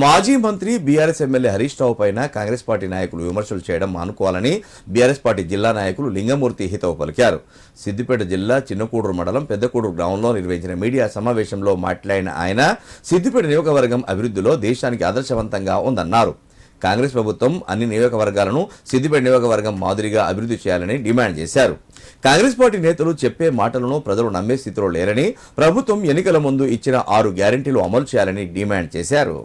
మాజీ మంత్రి BRS MLA Harish Rao పైన కాంగ్రెస్ పార్టీ నాయకులు విమర్శలు చేయడం మానుకోవాలని బీఆర్ఎస్ పార్టీ జిల్లా నాయకులు లింగమూర్తి హితవు పలికారు. సిద్దిపేట జిల్లా చిన్నకూడూరు మండలం పెద్దకూడూరు గ్రామంలో నిర్వహించిన మీడియా సమావేశంలో మాట్లాడిన ఆయన సిద్దిపేట నియోజకవర్గం అభివృద్ధిలో దేశానికి ఆదర్శవంతంగా ఉందన్నారు. కాంగ్రెస్ ప్రభుత్వం అన్ని నియోజకవర్గాలను సిద్దిపేట నియోజకవర్గం మాదిరిగా అభివృద్ధి చేయాలని డిమాండ్ చేశారు. కాంగ్రెస్ పార్టీ నేతలు చెప్పే మాటలను ప్రజలు నమ్మే స్థితిలో లేరని ప్రభుత్వం ఎన్నికల ముందు ఇచ్చిన ఆరు గ్యారంటీలు అమలు చేయాలని డిమాండ్ చేశారు.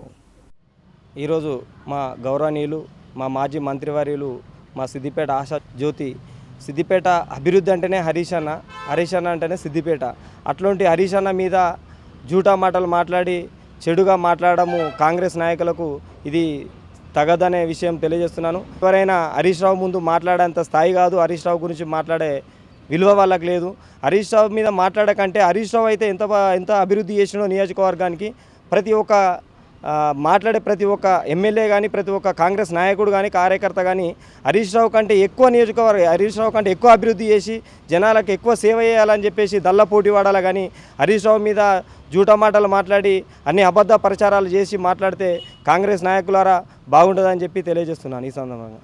ఈరోజు మా గౌరవనీయులు మా మాజీ మంత్రివర్యులు మా సిద్దిపేట ఆశా జ్యోతి సిద్దిపేట అభివృద్ధి అంటేనే హరీష్ అన్న హరీష్ అన్న అంటేనే సిద్దిపేట. అట్లాంటి హరీష్ అన్న మీద జూటా మాటలు మాట్లాడి చెడుగా మాట్లాడము కాంగ్రెస్ నాయకులకు ఇది తగదనే విషయం తెలియజేస్తున్నాను. ఎవరైనా హరీష్ రావు ముందు మాట్లాడేంత స్థాయి కాదు హరీష్ రావు గురించి మాట్లాడే విలువ వాళ్ళకి లేదు. హరీష్ రావు మీద మాట్లాడకంటే హరీష్ రావు అయితే ఎంత ఎంత అభివృద్ధి చేసినో నియోజకవర్గానికి ప్రతి ఒక్క మాట్లాడే ప్రతి ఒక్క ఎమ్మెల్యే కానీ ప్రతి ఒక్క కాంగ్రెస్ నాయకుడు కానీ కార్యకర్త కానీ హరీష్ రావు కంటే ఎక్కువ నియోజకవర్గ హరీష్ రావు కంటే ఎక్కువ అభివృద్ధి చేసి జనాలకు ఎక్కువ సేవ చేయాలని చెప్పేసి దళ్ళ పోటీ వాడాలి కానీ హరీష్ రావు మీద జూటా మాటలు మాట్లాడి అన్ని అబద్ధ ప్రచారాలు చేసి మాట్లాడితే కాంగ్రెస్ నాయకులారా బాగుంటుందని చెప్పి తెలియజేస్తున్నాను ఈ సందర్భంగా.